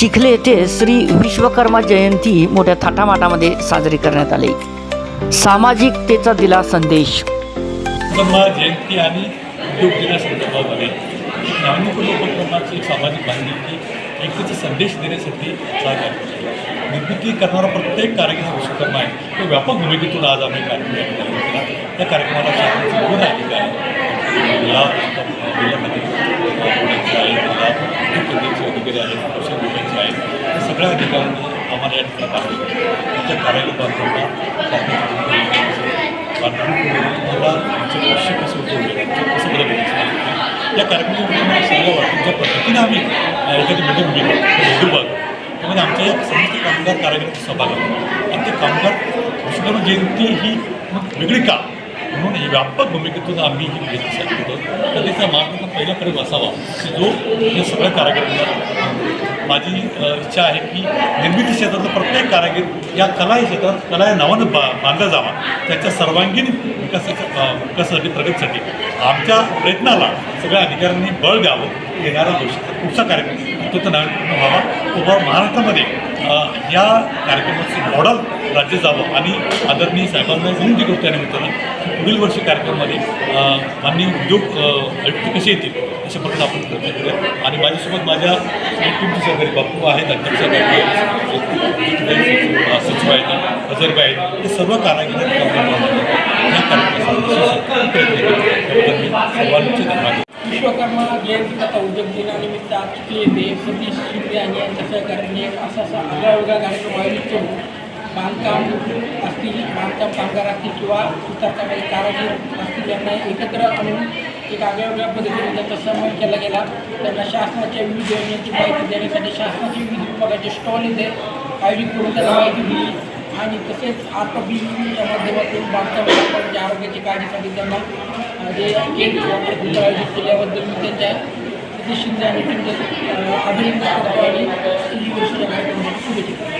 चिखले येथे श्री विश्वकर्मा जयंती मोठ्या थाटामाटामध्ये साजरी करण्यात आली. सामाजिकतेचा दिला संदेश. जयंती आणि उद्योग दिनासंदर्भामध्ये नाविन्यपूर्ण उपक्रमाची एक सामाजिक बांधिलकी एकतेचा संदेश देण्यासाठी सहकार्य निर्मिती करणारा प्रत्येक कार्यक्रम हा विश्वकर्मा आहे. तो व्यापक भूमिकेतून आज आम्ही कार्यक्रम केला त्या कार्यक्रमाला शासनाचे विविध अधिकारी या जिल्ह्यामध्ये पुण्याचे आहेत जिल्हा केंद्राचे अधिकारी आहेत कृषी विभागाचे आहेत या सगळ्या ठिकाणी आम्हाला या ठिकाणी पाठवलं कार्यालय बांधताना मला आमचं लक्ष कसं होतं कसं बरं बघितलं या कार्यक्रमामध्ये मला सांगा वाटतं ज्या पद्धतीनं आम्ही एखादी मीटिंग घेतो विभाग त्यामध्ये आमच्या या समस्त कामगार कार्यक्रमाचा सहभाग होतो आणि ते कामगार विश्वकर्मा जयंती ही मग वेगळी का म्हणून ही व्यापक भूमिकेतून आम्ही ही घेतली साजरी तर त्याचा मार्ग पहिला कडे असावा की जो या सगळ्या कार्यक्रमाला माझी इच्छा आहे की निर्मिती क्षेत्रातला प्रत्येक कारागीर या कला या क्षेत्रात कला या नावानं बा बांधला जावा. त्याच्या सर्वांगीण विकासाच्या विकासासाठी प्रगतीसाठी आमच्या प्रयत्नाला सगळ्या अधिकाऱ्यांनी बळ द्यावं येणारा वर्षाचा पुढचा कार्यक्रम तो तर व्हावा. उभा महाराष्ट्रामध्ये या कार्यक्रमाचं मॉडल राज्य जावं आणि आदरणीय साहेबांना विनंती करतो या निमित्तानं पुढील वर्षी कार्यक्रमामध्ये माननीय उद्योग आयुक्त कसे येतील? अशा प्रकारे आपण प्रयत्न करूया आणि माझ्यासोबत माझ्या टीमचे सहकारी बापू आहेत अध्यक्ष सचिव आहेत हजरबा आहेत. हे सर्व कारागिर या कार्यक्रमासाठी सर्वांचे धन्यवाद. विश्वकर्मा जयंतीचा उद्योग दिनानिमित्त आज चिखली येथे सतीश शिंदे आणि यांच्या सहकार्याने एक असा असा आगळा वेगळा कार्यक्रम आयोजित करून बांधकाम असतील बांधकाम कामगार असतील किंवा सुतार काही कारागीर असतील यांना एकत्र आणून एक आगळ्या पद्धतीने त्यांचा सन्मान केला गेला. त्यांना शासनाच्या विविध योजनांची माहिती देण्यासाठी शासनाचे विविध विभागाचे स्टॉल इथे आयोजित करून त्यांना माहिती दिली. आणि तसेच आता या माध्यमातून बांधकाम कामगारांच्या आरोग्याची काळजीसाठी त्यांना जे केंद्र आयोजित केल्याबद्दल मी त्यांच्या शिंदे आणि टीमचं अभिनंदन करतो आणि शुभेच्छा